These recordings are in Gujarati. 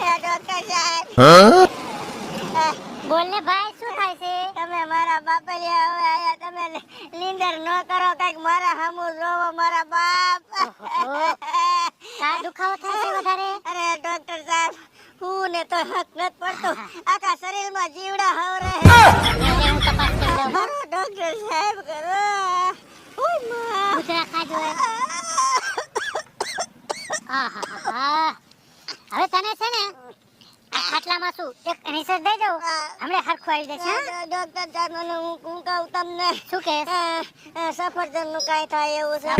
હે ડોક્ટર સાહેબ બોલ ને ભાઈ શું થાય છે? તમે મારા બાપા હવે આયા તમે નીંદર ન કરો કંઈક મારા હામુ જોવો મારા બાપ. કા દુખાવો થાય છે વધારે? અરે ડોક્ટર સાહેબ હું ને તો હક નત પડતો. આખા શરીરમાં જીવડા હવરે. એટલે હું તપાસ કરી. હવે તને છે ને ખાટલામાં શું એક રિસર્ચ દઈ દઉં હમણે હરખું આવી જશે ડોક્ટર મને હું હું કહું તમને શું કે સફરજનનું કઈ થાય એવું છે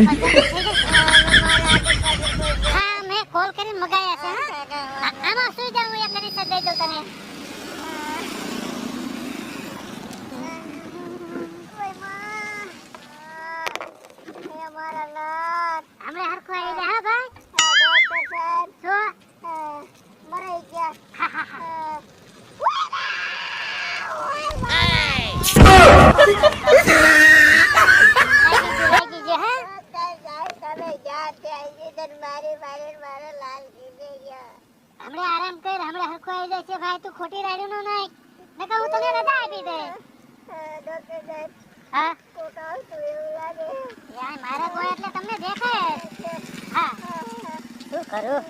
હા મેં કોલ કરીને મગાયા છે હા આમાં શું જાઉં એક રિસર્ચ દઈ દઉં તને હમણાં હરખું આવી હા ભાઈ. હા હા હા ગયું, હા હરખું આવી જાય છે ભાઈ. તું ખોટી રાડ્યું નો નાખ. નકા હું તને રજા આપી દે હા? યાર મારા કોઈ એટલે તમને દેખાય હા. શું કરું?